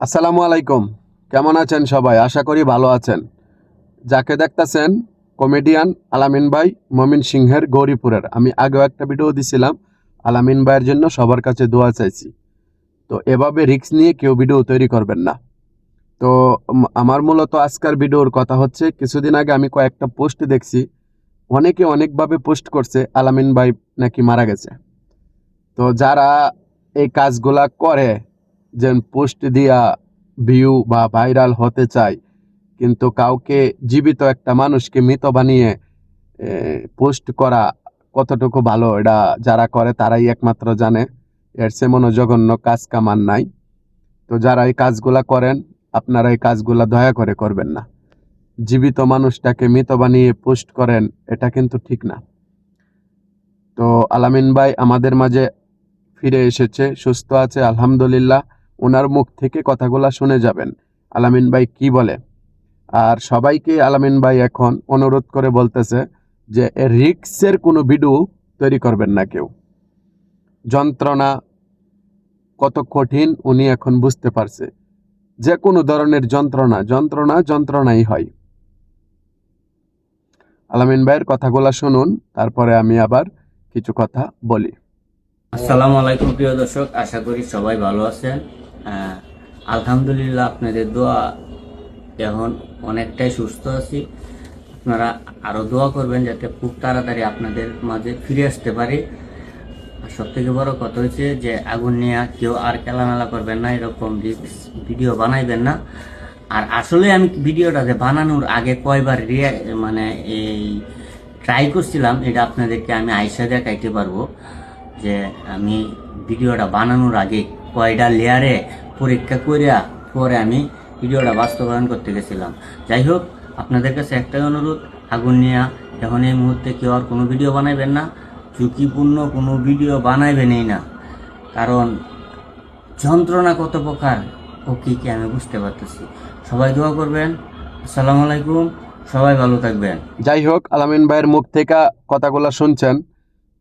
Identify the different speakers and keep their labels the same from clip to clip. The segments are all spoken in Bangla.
Speaker 1: আসসালামু আলাইকুম। কেমন আছেন সবাই? আশা করি ভালো আছেন। যাকে দেখতাছেন কমেডিয়ান আলামিন ভাই মমিন সিংহের গৌরীপুরের। আমি আগেও একটা ভিডিও দিছিলাম, আলামিন ভাইয়ের জন্য সবার কাছে দোয়া চাইছি। তো এভাবে রিস্ক নিয়ে কেউ ভিডিও তৈরি করবেন না। তো আমার মূলত আজকের ভিডিওর কথা হচ্ছে, কিছুদিন আগে আমি কয়েকটা পোস্ট দেখছি। অনেকে অনেকভাবে পোস্ট করছে, আলামিন ভাই নাকি মারা গেছে। তো যারা এই কাজগুলা করে যে পোস্ট দিয়া ভিউ বা ভাইরাল হতে চায়, কিন্তু কাউকে জীবিত একটা মানুষকে মৃত বানিয়ে পোস্ট করা কতটুকু ভালো এটা যারা করে তারাই একমাত্র জানে। এর সে মনো জঘন্য কাজ কামান নাই। তো যারা এই কাজগুলা করেন, আপনারা এই কাজগুলা দয়া করে করবেন না। জীবিত মানুষটাকে মৃত বানিয়ে পোস্ট করেন, এটা কিন্তু ঠিক না। তো আলামিন ভাই আমাদের মাঝে ফিরে এসেছে, সুস্থ আছে, আলহামদুলিল্লাহ। ওনার মুখ থেকে কথাগুলা শুনে যাবেন। আলামিন ভাই কি বলে? আর সবাইকে আলামিন ভাই এখন অনুরোধ করে বলতেছে যে রিক্সের কোনো ভিডিও তৈরি করবেন না কেউ। যন্ত্রণা কত কঠিন উনি এখন বুঝতে পারছে। যে কোনো ধরনের যন্ত্রণা যন্ত্রণা যন্ত্রণাই হয়। আলামিন ভাইয়ের কথাগুলা শুনুন, তারপরে আমি আবার কিছু কথা বলি।
Speaker 2: আসসালামু আলাইকুম প্রিয় দর্শক, আশা করি সবাই ভালো আছেন। আলহামদুলিল্লাহ আপনাদের দোয়া এখন অনেকটাই সুস্থ আছি। আপনারা আরও দোয়া করবেন যাতে খুব তাড়াতাড়ি আপনাদের মাঝে ফিরে আসতে পারি। আর সব থেকে বড় কথা হচ্ছে যে আগুন নিয়ে কেউ আর খেলামেলা করবেন না, এরকম ভিডিও বানাইবেন না। আর আসলে আমি ভিডিওটাতে বানানোর আগে কয়বার রিয়া মানে এই ট্রাই করছিলাম, এটা আপনাদেরকে আমি আইসা দেখাইতে পারব যে আমি ভিডিওটা বানানোর আগে কয়টা লেয়ারে পরীক্ষা করিয়া পরে আমি ভিডিওটা বাস্তবায়ন করতে গেছিলাম। যাই হোক, আপনাদের কাছে একটাই অনুরোধ, আগুন নিয়ে এখন এই মুহূর্তে কেউ আর কোনো ভিডিও বানাইবেন না, ঝুঁকিপূর্ণ কোনো ভিডিও বানাইবেনই না। কারণ যন্ত্রণা কত প্রকার ও কী কী আমি বুঝতে পারতেছি। সবাই দোয়া করবেন। আসসালামু আলাইকুম। সবাই ভালো থাকবেন।
Speaker 1: যাই হোক, আলামিন ভাইয়ের মুখ থেকে কথাগুলো শুনছেন।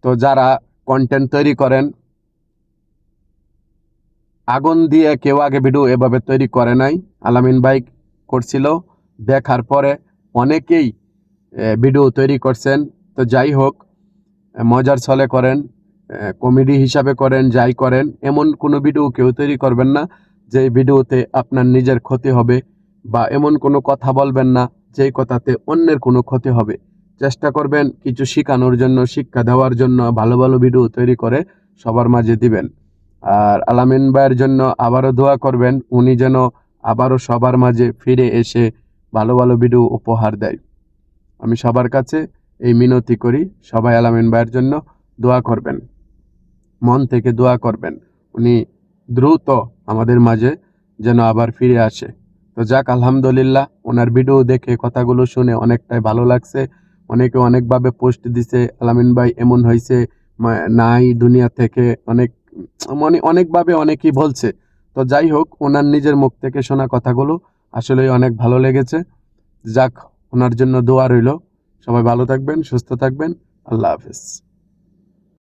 Speaker 1: তো যারা কন্টেন্ট তৈরি করেন আগুন দিয়ে কেউ আগে ভিডিও এভাবে তৈরি করে নাই। আলামিন ভাই করছিল, দেখার পরে অনেকেই ভিডিও তৈরি করছেন। তো যাই হোক মজার ছলে করেন কমেডি হিসাবে করেন, যাই করেন, এমন কোনো ভিডিও কেউ তৈরি করবেন না যে ভিডিওতে আপনার নিজের ক্ষতি হবে বা এমন কোনো কথা বলবেন না যেই কথাতে অন্যের কোনো ক্ষতি হবে। চেষ্টা করবেন কিছু শেখানোর জন্য, শিক্ষা দেওয়ার জন্য ভালো ভালো ভিডিও তৈরি করে সবার মাঝে দিবেন। আর আলামিন ভাইয়ের জন্য আবারও দোয়া করবেন, উনি যেন আবারও সবার মাঝে ফিরে এসে ভালো ভালো ভিডিও উপহার দেয়। আমি সবার কাছে এই মিনতি করি, সবাই আলামিন ভাইয়ের জন্য দোয়া করবেন, মন থেকে দোয়া করবেন। উনি দ্রুত আমাদের মাঝে যেন আবার ফিরে আসে। তো যাক, আলহামদুলিল্লাহ, ওনার ভিডিও দেখে কথাগুলো শুনে অনেকটাই ভালো লাগছে। অনেকে অনেকভাবে পোস্ট দিছে আলামিন ভাই এমন হয়েছে নাই দুনিয়া থেকে অনেক মানে অনেকভাবে অনেকেই বলছে। তো যাই হোক, ওনার নিজের মুখ থেকে শোনা কথাগুলো আসলেই অনেক ভালো লেগেছে। যাক, ওনার জন্য দোয়া রইল। সবাই ভালো থাকবেন, সুস্থ থাকবেন। আল্লাহ হাফেজ।